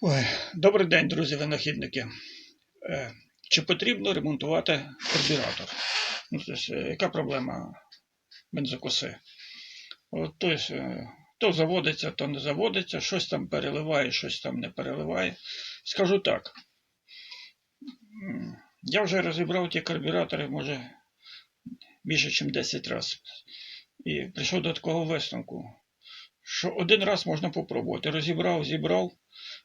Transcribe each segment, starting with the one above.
Ой, добрий день, друзі винахідники. Е, чи потрібно ремонтувати карбюратор? Ну, тобто, яка проблема бензокоси? От, тобто, то заводиться, то не заводиться, щось там переливає, щось там не переливає. Скажу так. Я вже розібрав ті карбюратори, може, більше, ніж 10 разів. І прийшов до такого висновку, що один раз можна попробувати. Розібрав, зібрав.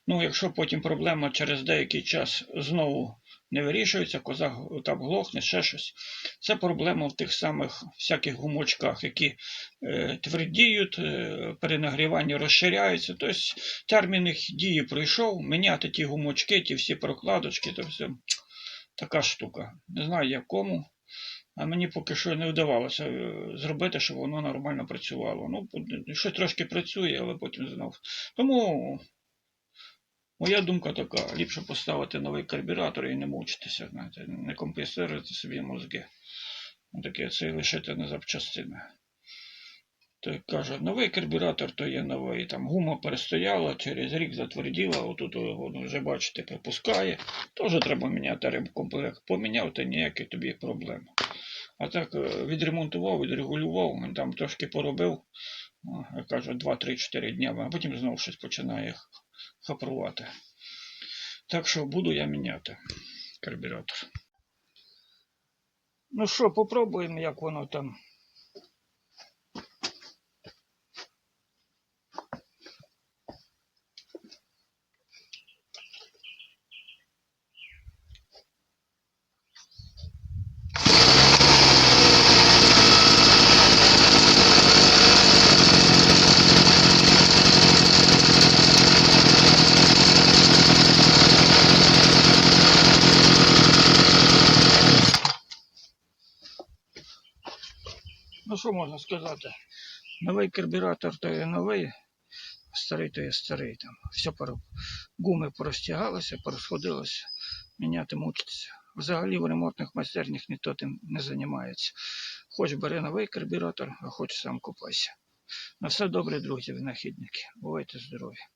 Ну, якщо потім проблема через деякий час знову не вирішується, коза там глохне, ще щось. Це проблема в тих самих всяких гумочках, які е, твердіють, е, при нагріванні розширяються. Тобто термін їх дії пройшов, міняти ті гумочки, ті всі прокладочки, то все така штука. Не знаю якому. А мені поки що не вдавалося е, зробити, щоб воно нормально працювало. Ну, щось трошки працює, але потім знов. Тому Моя думка така: ліпше поставити новий карбюратор і не мучитися, знаєте, не компенсувати собі мозги. Ну, Таке це і лишити на запчастини. То каже, новий карбюратор то є новий. Там гума перестояла, через рік затверділа, отут воно вже, бачите, пропускає. Теж треба міняти ремкомплект. Поміняв, то ніякі тобі проблеми. А так е, відремонтував, відрегулював, там трошки поробив, ну, я кажу, 2-3-4 дня, а потім знову щось починає хапрувати. Так що буду я міняти карбюратор. Ну що, попробуємо, як воно там. Ну що можна сказати? Новий карбюратор то є новий, старий то є старий. Там все пороб... гуми порозтягалися, порозходилося, міняти мучитися. Взагалі в ремонтних майстернях ніхто тим не займається. Хоч бери новий карбюратор, а хоч сам купайся. На все добре, друзі, винахідники. Бувайте здорові!